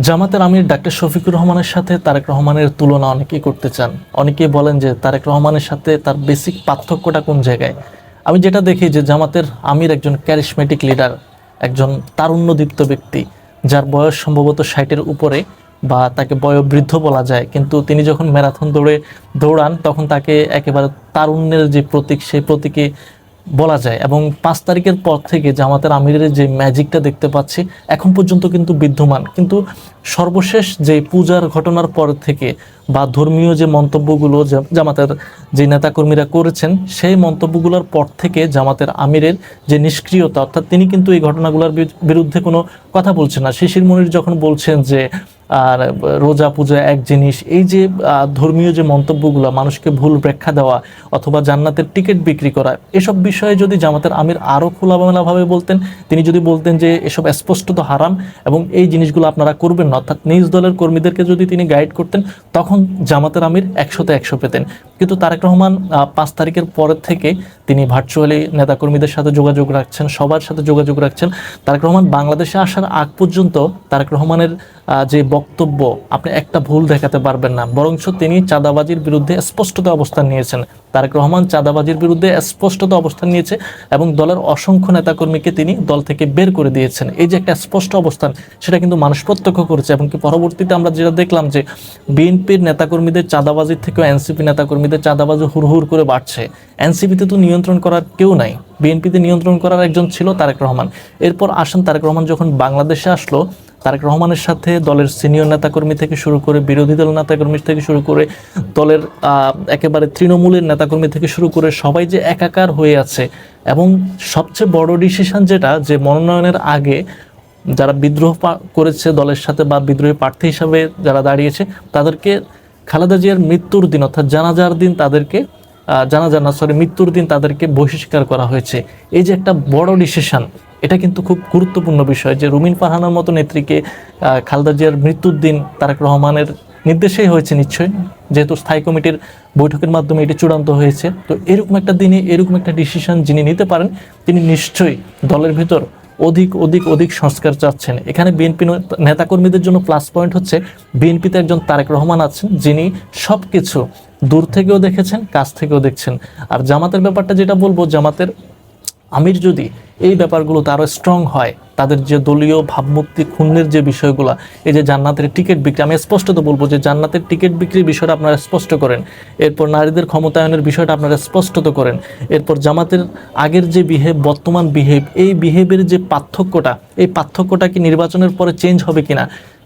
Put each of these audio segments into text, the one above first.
জামাতের আমির ডাক্তার শফিকুর রহমানের সাথে তারেক রহমানের তুলনা অনেকেই করতে চান। অনেকেই বলেন যে তারেক রহমানের সাথে তার বেসিক পার্থক্যটা কোন জায়গায়? আমি যেটা দেখি যে জামাতের আমির একজন ক্যারিসমেটিক লিডার একজন তারুণ্যদীপ্ত ব্যক্তি, যার বয়স সম্ভবত ষাটের উপরে বা তাকে বয়োবৃদ্ধ বলা যায়। কিন্তু তিনি যখন ম্যারাথন দৌড়ে দৌড়ান, তখন তাকে একেবারে তারুণ্যের যে প্রতীক, সেই প্রতীকে বলা যায়। এবং পাঁচ তারিখের পর থেকে জামাতের আমিরের যে ম্যাজিকটা দেখতে পাচ্ছি, এখন পর্যন্ত কিন্তু বিদ্যমান। কিন্তু সর্বশেষ যে পূজার ঘটনার পর থেকে বা ধর্মীয় যে মন্তব্যগুলো জামাতের যে নেতাকর্মীরা করেছেন, সেই মন্তব্যগুলোর পর থেকে জামাতের আমিরের যে নিষ্ক্রিয়তা, অর্থাৎ তিনি কিন্তু এই ঘটনাগুলোর বিরুদ্ধে কোনো কথা বলছেন না। শিশির মনির যখন বলছেন যে আর রোজা পূজা এক জিনিস। এই যে ধর্মীয় যে মন্তব্যগুলো, মানুষকে ভুল ব্যাখ্যা দেওয়া অথবা জান্নাতের টিকিট বিক্রি করা, এসব বিষয়ে যদি জামাতের আমির আরও খোলামেলাভাবে বলতেন, তিনি যদি বলতেন যে এসব স্পষ্টত হারাম এবং এই জিনিসগুলো আপনারা করবেন না, অর্থাৎ নিজ দলের কর্মীদেরকে যদি তিনি গাইড করতেন, তখন জামাতের আমির একশোতে একশো পেতেন। কিন্তু তারেক রহমান পাঁচ তারিখের পরের থেকে তিনি ভার্চুয়ালি নেতাকর্মীদের সাথে যোগাযোগ রাখছেন, সবার সাথে যোগাযোগ রাখছেন। তারেক রহমান বাংলাদেশে আসার আগ পর্যন্ত তারেক রহমানের যে বক্তব্য, আপনি একটা ভুল দেখাতে পারবেন না, বরঞ্চ তিনি চাঁদাবাজির বিরুদ্ধে স্পষ্টত অবস্থান নিয়েছেন। তারেক রহমান চাঁদাবাজির বিরুদ্ধে স্পষ্টত অবস্থান নিয়েছে এবং দলের অসংখ্য নেতাকর্মীকে তিনি দল থেকে বের করে দিয়েছেন। এই যে একটা স্পষ্ট অবস্থান, সেটা কিন্তু মানুষ প্রত্যক্ষ করেছে এবং কি পরবর্তীতে আমরা যেটা দেখলাম যে বিএনপির নেতাকর্মীদের চাঁদাবাজির থেকেও এনসিপি নেতাকর্মীদের চাঁদাবাজি হুড়হুড় করে বাড়ছে। এনসিপিতে তো নিয়ন্ত্রণ করার কেউ নাই। বিএনপিতে নিয়ন্ত্রণ করার একজন ছিল তারেক রহমান। এরপর আসেন তারেক রহমান যখন বাংলাদেশে আসলো, তারেক রহমানের সাথে দলের সিনিয়র নেতাকর্মী থেকে শুরু করে বিরোধী দল নেতাকর্মী থেকে শুরু করে দলের একেবারে তৃণমূলের নেতাকর্মী থেকে শুরু করে সবাই যে একাকার হয়ে আছে এবং সবচেয়ে বড় ডিসিশন যেটা, যে মনোনয়নের আগে যারা বিদ্রোহ করেছে দলের সাথে বা বিদ্রোহী প্রার্থী হিসাবে যারা দাঁড়িয়েছে, তাদেরকে খালেদা জিয়ার মৃত্যুর দিন, অর্থাৎ জানাজার দিন তাদেরকে জানাজা না সরি মৃত্যুর দিন তাদেরকে বহিষ্কার করা হয়েছে। এই যে একটা বড় ডিসিশন এটা কিন্তু খুব গুরুত্বপূর্ণ বিষয় যে রুমিন ফারহানার মতো নেত্রীকে খালেদা জিয়ার মৃত্যুর দিন তারেক রহমানের নির্দেশেই হয়েছে নিশ্চয়ই, যেহেতু স্থায়ী কমিটির বৈঠকের মাধ্যমে এটি চূড়ান্ত হয়েছে। তো এরকম একটা দিনে, এরকম একটা ডিসিশন যিনি নিতে পারেন, তিনি নিশ্চয়ই দলের ভিতর অধিক অধিক অধিক সংস্কার চাচ্ছেন। এখানে বিএনপি নেতাকর্মীদের জন্য প্লাস পয়েন্ট হচ্ছে বিএনপিতে একজন তারেক রহমান আছেন, যিনি সব কিছু দূর থেকেও দেখেছেন, কাছ থেকেও দেখছেন। আর জামাতের ব্যাপারটা যেটা বলব, জামাতের আমির যদি এই ব্যাপারগুলোতে আরও স্ট্রং হয়, তাদের যে দলীয় ভাবমূর্তি ক্ষুণ্ণের যে বিষয়গুলো, এই যে জান্নাতের টিকিট বিক্রি, আমি স্পষ্টত বলব যে জান্নাতের টিকিট বিক্রির বিষয়টা আপনারা স্পষ্ট করেন। এরপর নারীদের ক্ষমতায়নের বিষয়টা আপনারা স্পষ্টত করেন। এরপর জামাতের আগের যে বিহেভ বর্তমান বিহেভ এই বিহেভের যে পার্থক্যটা, এই পার্থক্যটা কি নির্বাচনের পরে চেঞ্জ হবে কিনা?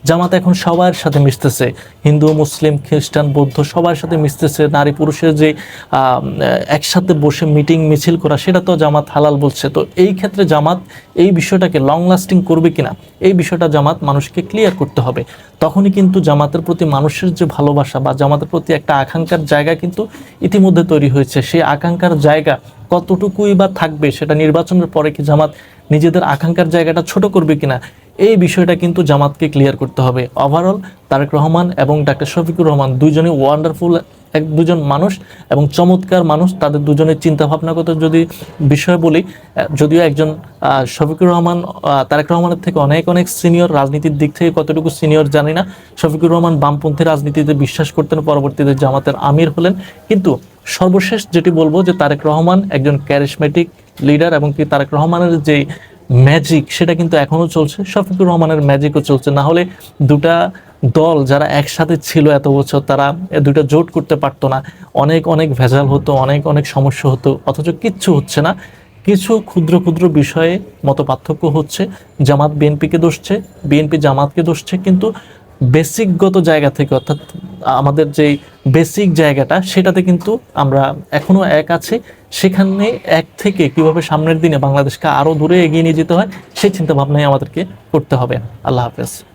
জামাত এখন সবার সাথে মিশতেছে। হিন্দু, মুসলিম, খ্রিস্টান, বৌদ্ধ সবার সাথে মিশতেছে। নারী, পুরুষের যে একসাথে বসে মিটিং, মিছিল করা, সেটা তো জামাত হালাল বলছে। তো এই ক্ষেত্রে জামাত এই বিষয়টাকে লং লাস্টিং করবে কিনা? এই বিষয়টা জামাত মানুষকে ক্লিয়ার করতে হবে। তখনই কিন্তু জামাতের প্রতি মানুষের যে ভালোবাসা বা জামাতের প্রতি একটা আকাঙ্ক্ষার জায়গা কিন্তু ইতিমধ্যে তৈরি হয়েছে। সেই আকাঙ্ক্ষার জায়গা কতটুকুই বা থাকবে, সেটা নির্বাচনের পরে কি জামাত নিজেদের আকাঙ্ক্ষার জায়গাটা ছোট করবে কিনা? এই বিষয়টা কিন্তু জামাতকে ক্লিয়ার করতে হবে। ওভারঅল তারেক রহমান এবং ডাক্তার শফিকুর রহমান দুজনই ওয়ান্ডারফুল এক, দুজন মানুষ এবং চমৎকার মানুষ। তাদের দুজনের চিন্তা ভাবনাগত যদি বিষয় বলি যদিও একজন শফিকুর রহমান তারেক রহমানের থেকে অনেক অনেক সিনিয়র রাজনীতির দিক থেকে কতটুকু সিনিয়র জানি না। শফিকুর রহমান বামপন্থী রাজনীতিতে বিশ্বাস করতেন, পরবর্তীতে জামাতের আমির হলেন। কিন্তু সর্বশেষ যেটি বলব যে তারেক রহমান একজন ক্যারিসমেটিক লিডার এবং কি তারেক রহমানের যে ম্যাজিক সেটা কিন্তু এখনও চলছে। শফিকুর রহমানের ম্যাজিকও চলছে। না হলে দুটা দল যারা একসাথে ছিল এত বছর, তারা দুটা জোট করতে পারতো না। অনেক অনেক ভেজাল হতো, অনেক অনেক সমস্যা হতো, অথচ কিচ্ছু হচ্ছে না। কিছু ক্ষুদ্র ক্ষুদ্র বিষয়ে মত পার্থক্য হচ্ছে। জামাত, বিএনপিকে দোষছে বিএনপি জামাতকে দোষছে কিন্তু বেসিকগত জায়গা থেকে অর্থাৎ আমাদের যে বেসিক জায়গাটা, সেটাতে কিন্তু আমরা এখনও এক আছে। সেখানে এক থেকে কীভাবে সামনের দিনে বাংলাদেশকে আরও দূরে এগিয়ে নিয়ে যেতে হয় সেই চিন্তা ভাবনাই আমাদেরকে করতে হবে। আল্লাহ হাফেজ।